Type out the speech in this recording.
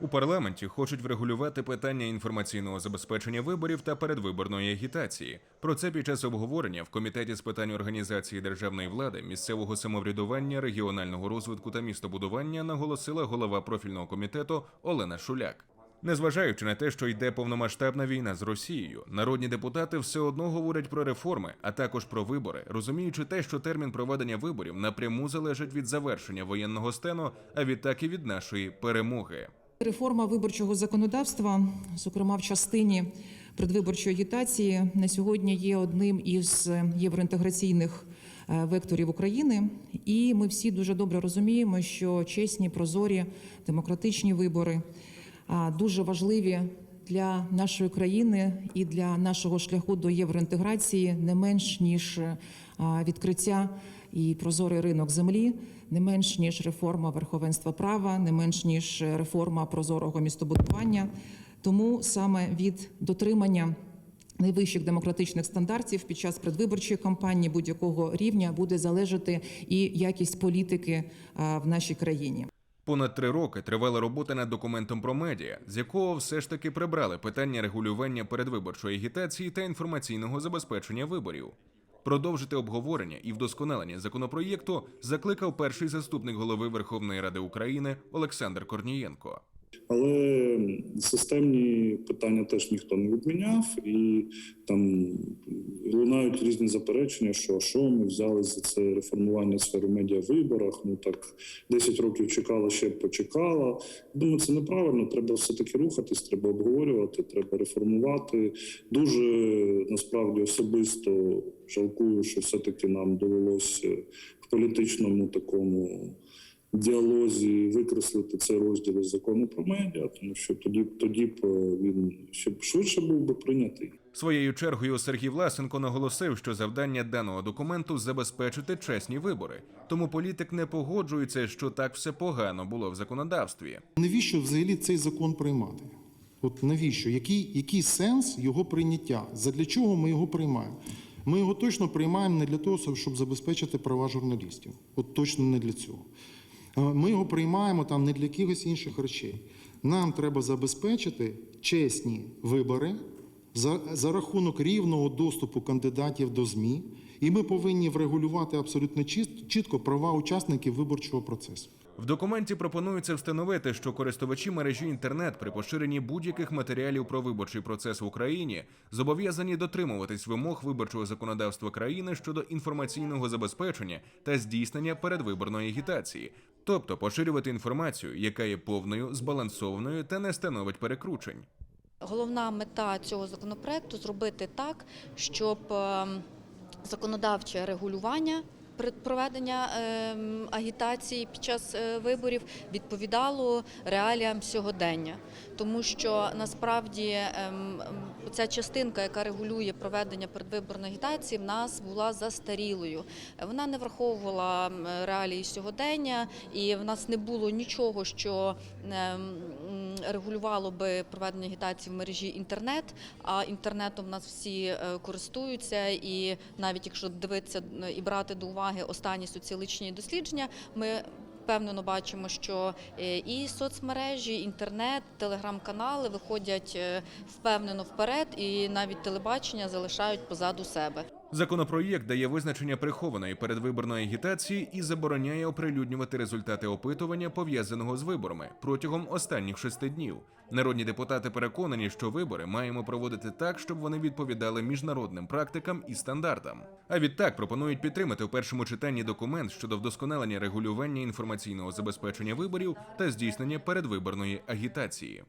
У парламенті хочуть врегулювати питання інформаційного забезпечення виборів та передвиборної агітації. Про це під час обговорення в комітеті з питань організації державної влади, місцевого самоврядування, регіонального розвитку та містобудування наголосила голова профільного комітету Олена Шуляк. Незважаючи на те, що йде повномасштабна війна з Росією, народні депутати все одно говорять про реформи, а також про вибори, розуміючи те, що термін проведення виборів напряму залежить від завершення воєнного стану, а відтак і від нашої перемоги. Реформа виборчого законодавства, зокрема в частині предвиборчої агітації, на сьогодні є одним із євроінтеграційних е, векторів України. І ми всі дуже добре розуміємо, що чесні, прозорі, демократичні вибори дуже важливі для нашої країни і для нашого шляху до євроінтеграції не менш ніж відкриття і прозорий ринок землі, не менш ніж реформа верховенства права, не менш ніж реформа прозорого містобудування. Тому саме від дотримання найвищих демократичних стандартів під час предвиборчої кампанії будь-якого рівня буде залежати і якість політики в нашій країні. Понад три роки тривала робота над документом про медіа, з якого все ж таки прибрали питання регулювання передвиборчої агітації та інформаційного забезпечення виборів. Продовжити обговорення і вдосконалення законопроєкту закликав перший заступник голови Верховної Ради України Олександр Корнієнко. Але системні питання теж ніхто не відміняв, і там лунають різні заперечення, що що ми взяли за це реформування сфери медіа в виборах. Ну так 10 років чекала, ще почекала. Думаю, це неправильно. Треба все таки рухатись, треба обговорювати, треба реформувати. Дуже насправді особисто жалкую, що все таки нам довелося в політичному такому діалозі викреслити цей розділ із закону про медіа, тому що тоді, тоді б е, він ще б швидше був би прийнятий. Своєю чергою Сергій Власенко наголосив, що завдання даного документу забезпечити чесні вибори. Тому політик не погоджується, що так все погано було в законодавстві. Навіщо взагалі цей закон приймати? От навіщо? Який, який сенс його прийняття? Задля чого ми його приймаємо? Ми його точно приймаємо не для того, щоб забезпечити права журналістів. От точно не для цього. Е, Ми його приймаємо там не для якихось інших речей. Нам треба забезпечити чесні вибори за, за рахунок рівного доступу кандидатів до ЗМІ, і ми повинні врегулювати абсолютно чіт- чітко права учасників виборчого процесу. В документі пропонується встановити, що користувачі мережі інтернет при поширенні будь-яких матеріалів про виборчий процес в Україні зобов'язані дотримуватись вимог виборчого законодавства країни щодо інформаційного забезпечення та здійснення передвиборної агітації, тобто поширювати інформацію, яка є повною, збалансованою та не становить перекручень. Головна мета цього законопроекту зробити так, щоб ем, законодавче регулювання проведення ем, агітації під час е, виборів відповідало реаліям сьогодення, тому що насправді ем, ця частинка, яка регулює проведення передвиборної агітації, в нас була застарілою. Вона не враховувала ем, реалії сьогодення, і в нас не було нічого, що регулювало би проведення агітації в мережі інтернет. А інтернетом в нас всі е, користуються, і навіть якщо дивитися е, і брати до уваги останні соціологічні дослідження, ми Впевнено бачимо, що е, і соцмережі, інтернет, телеграм-канали виходять впевнено вперед, і навіть телебачення залишають позаду себе. Законопроєкт дає визначення прихованої передвиборної агітації і забороняє оприлюднювати результати опитування, пов'язаного з виборами протягом останніх шести днів. Народні депутати переконані, що вибори маємо проводити так, щоб вони відповідали міжнародним практикам і стандартам. А відтак пропонують підтримати у першому читанні документ щодо вдосконалення регулювання інформаційного забезпечення виборів та здійснення передвиборної агітації.